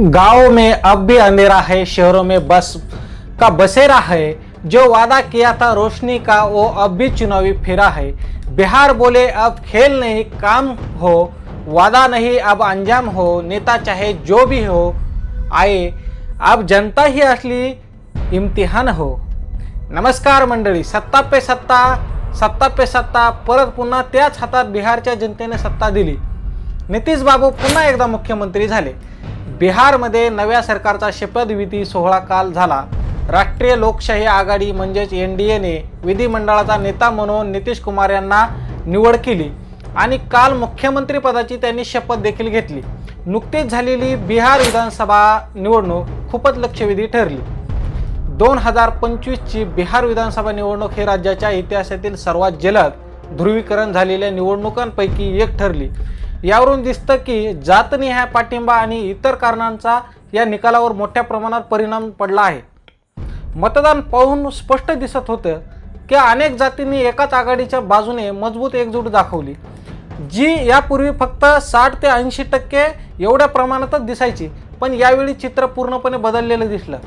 गांव में अब भी अंधेरा है शहरों में बस का बसेरा है। जो वादा किया था रोशनी का वो अब भी चुनावी फिरा है। बिहार बोले अब खेल नहीं काम हो वादा नहीं अब अंजाम हो नेता चाहे जो भी हो आए। अब जनता ही असली इम्तिहान हो। नमस्कार मंडळी सत्ता पे सत्ता सत्ता पे सत्ता परत पुन्हा त्याच हातात बिहारच्या जनतेने सत्ता दिली. नितीश बाबू पुन्हा एकदा मुख्यमंत्री झाले. बिहारमध्ये नव्या सरकारचा शपथविधी सोहळा काल झाला. राष्ट्रीय लोकशाही आघाडी म्हणजेच एन डी एने विधिमंडळाचा नेता म्हणून नितीश कुमार यांना निवड केली आणि काल मुख्यमंत्रीपदाची त्यांनी शपथ देखील घेतली. नुकतीच झालेली बिहार विधानसभा निवडणूक खूपच लक्षवेधी ठरली. दोन हजार पंचवीसची बिहार विधानसभा निवडणूक ही राज्याच्या इतिहासातील सर्वात जलद ध्रुवीकरण झालेल्या निवडणुकांपैकी एक ठरली. यावरून दिसतं की जातनिहाय पाठिंबा आणि इतर कारणांचा या निकालावर मोठ्या प्रमाणात परिणाम पडला आहे. मतदान पाहून स्पष्ट दिसत होतं की अनेक जातींनी एकाच आघाडीच्या बाजूने मजबूत एकजूट दाखवली. जी यापूर्वी फक्त साठ ते ऐंशी टक्के एवढ्या प्रमाणातच दिसायची पण यावेळी चित्र पूर्णपणे बदललेलं दिसलं.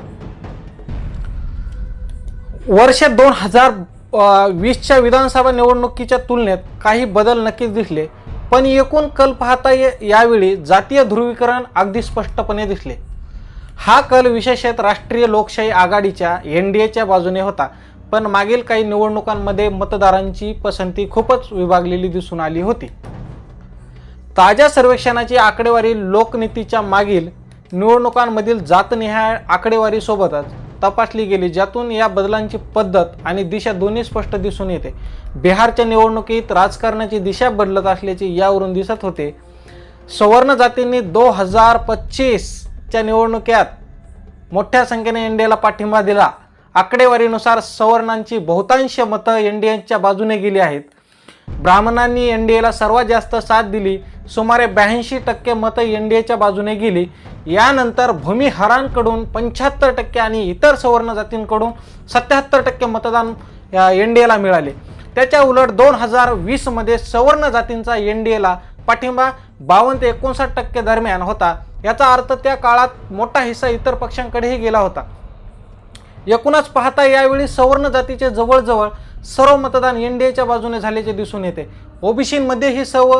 वर्ष दोन हजार वीसच्या विधानसभा निवडणुकीच्या तुलनेत काही बदल नक्कीच दिसले. पण एकूण कल पाहता ये यावेळी जातीय ध्रुवीकरण अगदी स्पष्टपणे दिसले. हा कल विशेषतः राष्ट्रीय लोकशाही आघाडीच्या एन डी एच्या बाजूने होता पण मागील काही निवडणुकांमध्ये मतदारांची पसंती खूपच विभागलेली दिसून आली होती. ताज्या सर्वेक्षणाची आकडेवारी लोकनीतीच्या मागील निवडणुकांमधील जातनिहाय आकडेवारीसोबतच तपासली गेली ज्यातून या बदलांची पद्धत आणि दिशा दोन्ही स्पष्ट दिसून येते. बिहारच्या निवडणुकीत राजकारणाची दिशा बदलत असल्याचे यावरून दिसत होते. सवर्ण जातींनी दो हजार पच्चीसच्या निवडणुकीत मोठ्या संख्येने इंडियाला पाठिंबा दिला. आकडेवारीनुसार सवर्णांची बहुतांश मतं एन डी बाजूने गेली आहेत. ब्राह्मणांनी एन डी एला सर्वात जास्त साथ दिली. सुमारे ब्याऐंशी टक्के मतं एन डी एच्या बाजूने गेली. यानंतर भूमिहारांकडून पंच्याहत्तर टक्के आणि इतर सवर्ण जातींकडून सत्याहत्तर टक्के मतदान एन डी एला मिळाले. त्याच्या उलट दोन हजार वीसमध्ये सवर्ण जातींचा एन डी एला पाठिंबा बावन्न ते एकोणसाठ टक्के दरम्यान होता. याचा अर्थ त्या काळात मोठा हिस्सा इतर पक्षांकडेही गेला होता. एकूणच पाहता यावेळी सवर्ण जातीचे जवळजवळ सर्व मतदान एन डी एच्या बाजूने झाल्याचे दिसून येते. ओबीसीमध्येही सव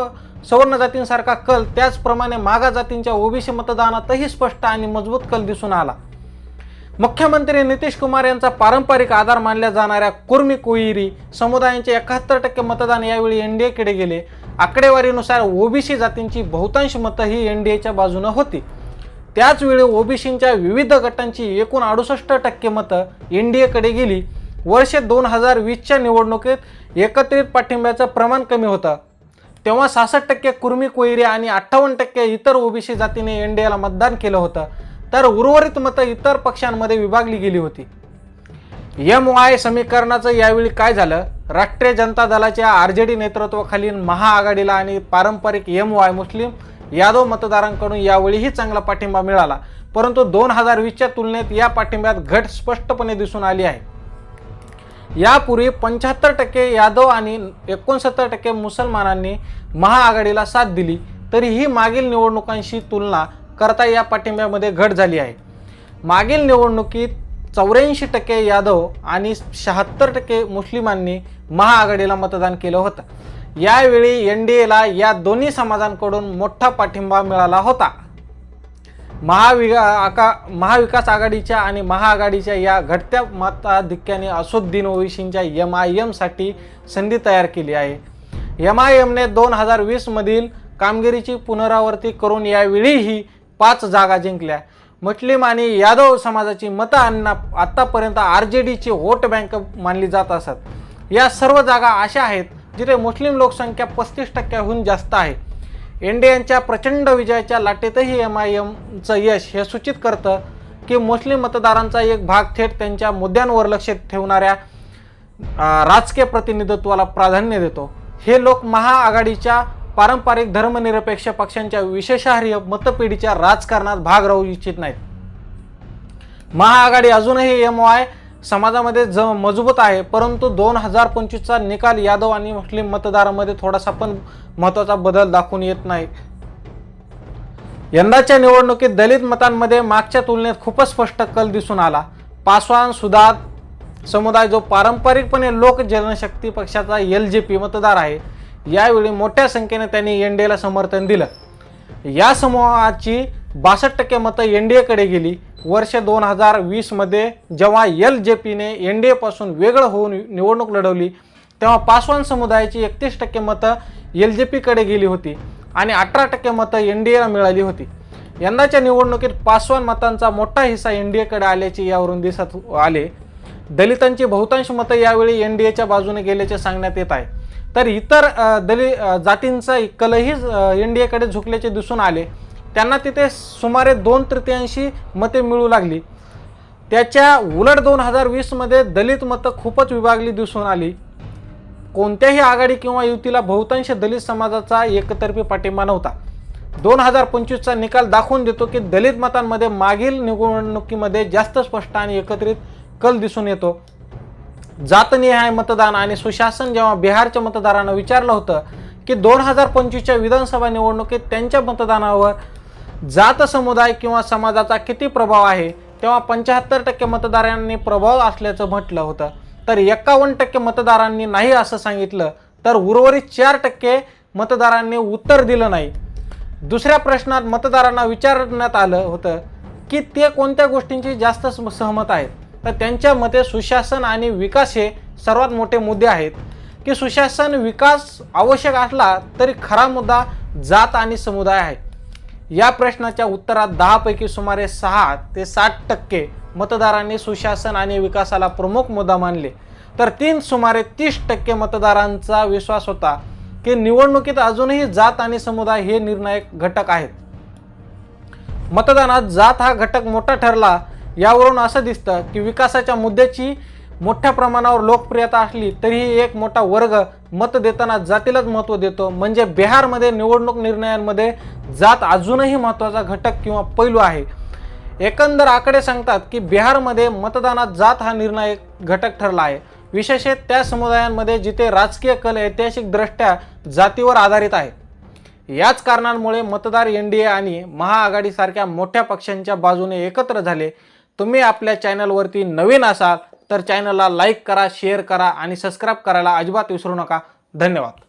सवर्ण जातींसारखा कल त्याचप्रमाणे मागा जातींच्या ओबीसी मतदानातही स्पष्ट आणि मजबूत कल दिसून आला. मुख्यमंत्री नितीश कुमार यांचा पारंपरिक आधार मानल्या जाणाऱ्या कुर्मी कुहिरी समुदायांचे एकाहत्तर टक्के मतदान यावेळी एन डी एकडे गेले. आकडेवारीनुसार ओबीसी जातींची बहुतांश मतं ही एन डी एच्या बाजूनं होती. त्याचवेळी ओबीसींच्या विविध गटांची एकूण अडुसष्ट टक्के मतं एन डी एकडे गेली. वर्ष दोन हजार वीसच्या निवडणुकीत एकत्रित पाठिंब्याचं प्रमाण कमी होतं. तेव्हा सहासष्ट टक्के कुर्मी कोयरी आणि अठ्ठावन्न टक्के इतर ओबीसी जातीने एन डी एला मतदान केलं होतं. तर उर्वरित मतं इतर पक्षांमध्ये विभागली गेली होती. एम वाय समीकरणाचं यावेळी काय झालं? राष्ट्रीय जनता दलाच्या आर जे डी नेतृत्वाखालील महाआघाडीला आणि पारंपरिक एम वाय मुस्लिम यादव मतदारांकडून यावेळीही चांगला पाठिंबा मिळाला. परंतु दोन हजार वीसच्या तुलनेत या पाठिंब्यात घट स्पष्टपणे दिसून आली आहे. यापूर्वी पंच्याहत्तर टक्के यादव आणि एकोणसत्तर टक्के मुसलमानांनी महाआघाडीला साथ दिली. तरीही मागील निवडणुकांशी तुलना करता या पाठिंब्यामध्ये घट झाली आहे. मागील निवडणुकीत चौऱ्याऐंशी टक्के यादव आणि शहात्तर टक्के मुस्लिमांनी महाआघाडीला मतदान केलं होतं. यावेळी एन डी एला या दोन्ही समाजांकडून मोठा पाठिंबा मिळाला होता. महाविका आका महाविकास आघाडीच्या आणि महाआघाडीच्या या घटत्या मताधिक्याने असुद्दीन ओवेशींच्या एम आय एमसाठी संधी तयार केली आहे. एम आय एमने दोन हजार वीसमधील कामगिरीची पुनरावृत्ती करून यावेळीही पाच जागा जिंकल्या. मुस्लिम आणि यादव समाजाची मतं आणणं आत्तापर्यंत आर जे डीची वोट बँक मानली जात असत. या सर्व जागा अशा आहेत जिथे मुस्लिम लोकसंख्या पस्तीस टक्क्याहून जास्त आहे. एनडीएच्या प्रचंड विजयाच्या लाटेतही एम आय एमचं यश हे सूचित करतं की मुस्लिम मतदारांचा एक भाग थेट त्यांच्या मुद्द्यांवर लक्ष ठेवणाऱ्या राजकीय प्रतिनिधित्वाला प्राधान्य देतो. हे लोक महाआघाडीच्या पारंपरिक धर्मनिरपेक्ष पक्षांच्या विशेषार्ह मतपेढीच्या राजकारणात भाग राहू इच्छित नाहीत. महाआघाडी अजूनही एम वाय समाजामध्ये ज मजबूत आहे परंतु दोन हजार पंचवीसचा निकाल यादव आणि मुस्लिम मतदारामध्ये थोडासा पण महत्त्वाचा बदल दाखवून येत नाही. यंदाच्या निवडणुकीत दलित मतांमध्ये मागच्या तुलनेत खूपच स्पष्ट कल दिसून आला. पासवान सुदात समुदाय जो पारंपरिकपणे लोक जनशक्ती पक्षाचा एल जे पी मतदार आहे यावेळी मोठ्या संख्येने त्यांनी एन डी एला समर्थन दिलं. या समूहाची बासष्ट टक्के मतं एन डी एकडे गेली. वर्ष दोन हजार वीसमध्ये जेव्हा एल जे पीने एन डी एपासून वेगळं होऊन निवडणूक लढवली तेव्हा पासवान समुदायाची एकतीस टक्के मतं एल जे पीकडे गेली होती आणि अठरा टक्के मतं एन डी एला मिळाली होती. यंदाच्या निवडणुकीत पासवान मतांचा मोठा हिस्सा एन डी एकडे आल्याचे यावरून दिसत आले. दलितांची बहुतांश मतं यावेळी एन डी एच्या बाजूने गेल्याचे सांगण्यात येत आहे. तर इतर दलित जातींचा कलही एन डी एकडे झुकल्याचे दिसून आले. त्यांना तिथे सुमारे दोन तृतीयांशी मते मिळू लागली. त्याच्या उलट दोन हजार वीसमध्ये दलित मतं खूपच विभागली दिसून आली. कोणत्याही आघाडी किंवा युतीला बहुतांश दलित समाजाचा एकतर्फी पाठिंबा नव्हता. दोन हजार पंचवीसचा निकाल दाखवून देतो की दलित मतांमध्ये मागील निवडणुकीमध्ये जास्त स्पष्ट आणि एकत्रित कल दिसून येतो. जातनिहाय मतदान आणि सुशासन जेव्हा बिहारच्या मतदारांना विचारलं होतं की दोन हजार पंचवीसच्या विधानसभा निवडणुकीत त्यांच्या मतदानावर जात समुदाय किंवा समाजाचा किती प्रभाव आहे तेव्हा पंच्याहत्तर टक्के मतदारांनी प्रभाव असल्याचं म्हटलं होतं. तर एकावन्न टक्के मतदारांनी नाही असं सांगितलं तर उर्वरित चार टक्के मतदारांनी उत्तर दिलं नाही. दुसऱ्या प्रश्नात मतदारांना विचारण्यात आलं होतं की ते कोणत्या गोष्टींची जास्त सहमत आहेत? तर त्यांच्या मते सुशासन आणि विकास हे सर्वात मोठे मुद्दे आहेत. की सुशासन विकास आवश्यक असला तरी खरा मुद्दा जात आणि समुदाय आहे. या प्रश्नाच्या उत्तरात दहापैकी सुमारे सहा ते साठ टक्के मतदारांनी सुशासन आणि विकासाला प्रमुख मुद्दा मानले. तर तीन सुमारे तीस टक्के मतदारांचा विश्वास होता की निवडणुकीत अजूनही जात आणि समुदाय हे निर्णायक घटक आहेत. मतदानात जात हा घटक मोठा ठरला यावरून असं दिसतं की विकासाच्या मुद्द्याची मोठ्या प्रमाणावर लोकप्रियता असली तरीही एक मोठा वर्ग मत देताना जातीलाच महत्त्व देतो. म्हणजे बिहारमध्ये निवडणूक निर्णयांमध्ये जात अजूनही महत्त्वाचा घटक किंवा पैलू आहे. एकंदर आकडे सांगतात की बिहारमध्ये मतदानात जात हा निर्णायक घटक ठरला आहे. विशेषतः त्या समुदायांमध्ये जिथे राजकीय कल ऐतिहासिकदृष्ट्या जातीवर आधारित आहे याच कारणांमुळे मतदार एन डी ए आणि महाआघाडीसारख्या मोठ्या पक्षांच्या बाजूने एकत्र झाले. तुम्ही आपल्या चॅनलवरती नवीन असाल तर चॅनलला लाईक करा शेअर करा आणि सबस्क्राईब करायला अजिबात विसरू नका. धन्यवाद.